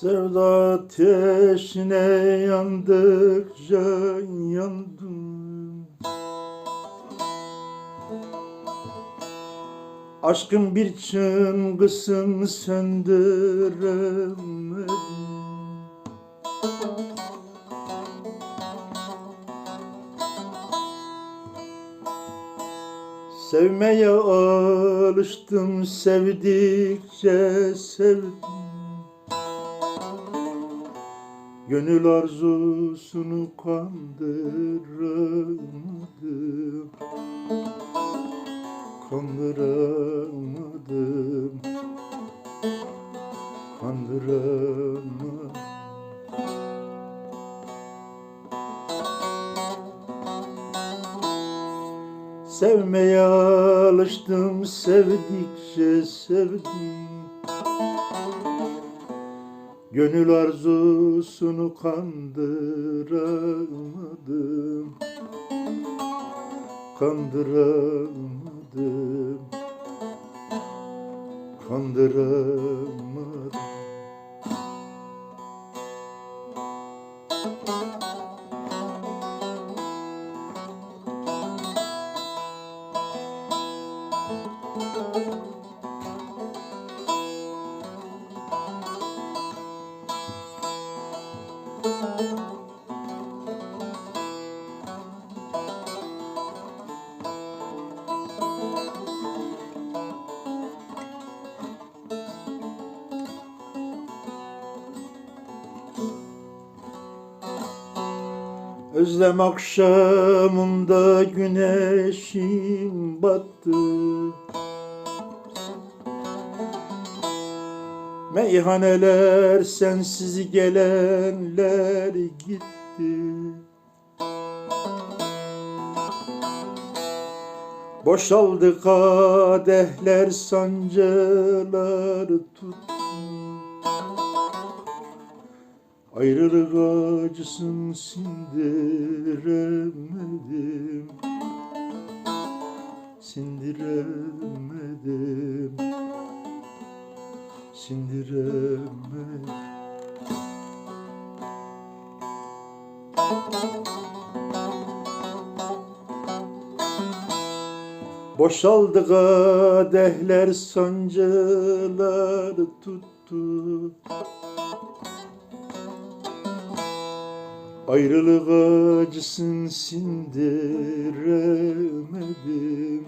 Sevda ateşine yandıkça yandım. Aşkın bir çıngısını söndüremedim Sevmeye alıştım sevdikçe sevdim Gönül arzusunu kandıramadım. Kandıramadım. Kandıramadım. Sevmeye alıştım sevdikçe sevdim Gönül arzusunu kandıramadım. Kandıramadım. Kandıramadım Özlem akşamında güneşim battı. Meyhaneler sensiz gelenler gitti. Boşaldı kadehler sancılar tuttu Ayrılık acısını sindiremedim. Sindiremedim. Sindiremedim. Boşaldı kadehler sancılar tuttu Ayrılık acısını sindiremedim.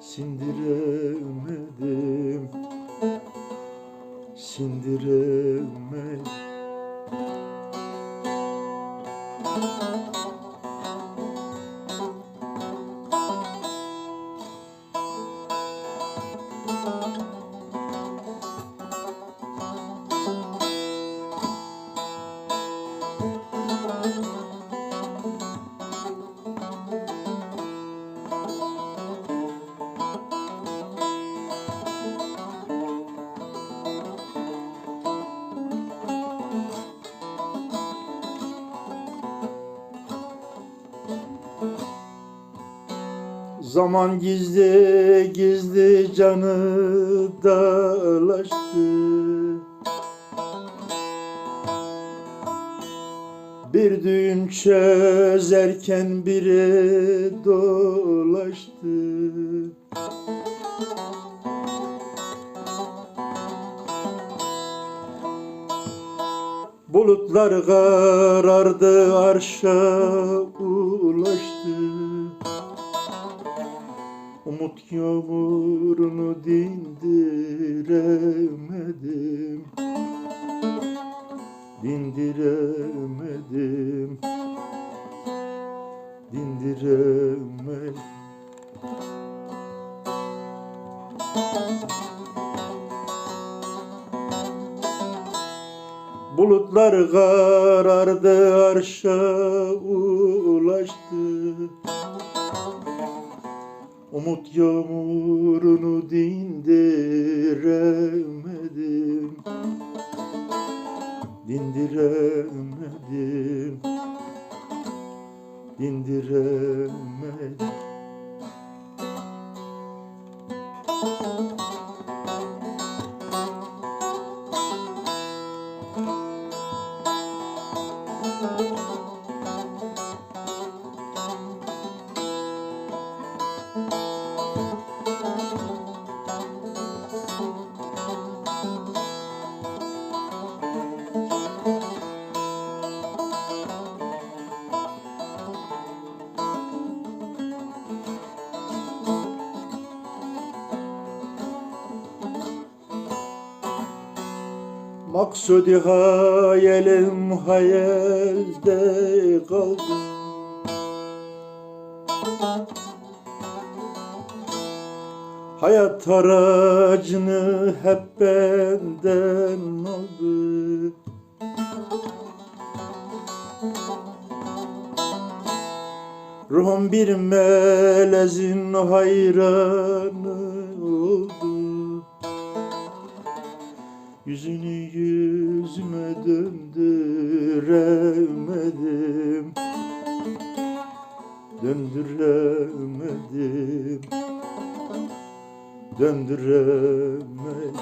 Sindiremedim. Sindiremedim Zaman gizli gizli canı dalaştı. Bir düğün çözerken biri dolaştı. Bulutlar karardı arşa ulaştı Umut yağmurunu dindiremedim. Dindiremedim. Dindiremedim. Bulutlar karardı arşa ulaştı Umut yağmurunu dindiremedim. Dindiremedim. Dindiremedim Maksudi hayalim hayalde kaldı Hayat aracını hep benden aldı. Ruhum bir melezin hayranı Yüzünü yüzüme döndüremedim. Döndüremedim. Döndüremedim.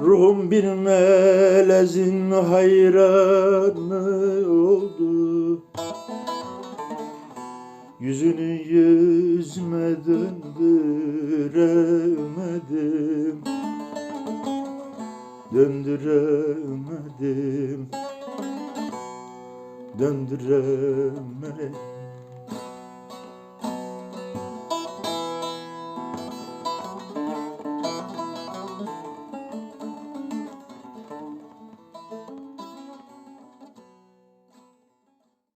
Ruhum bir melezin hayranı Yüzünü yüzüme döndüremedim Döndüremedim Döndüremedim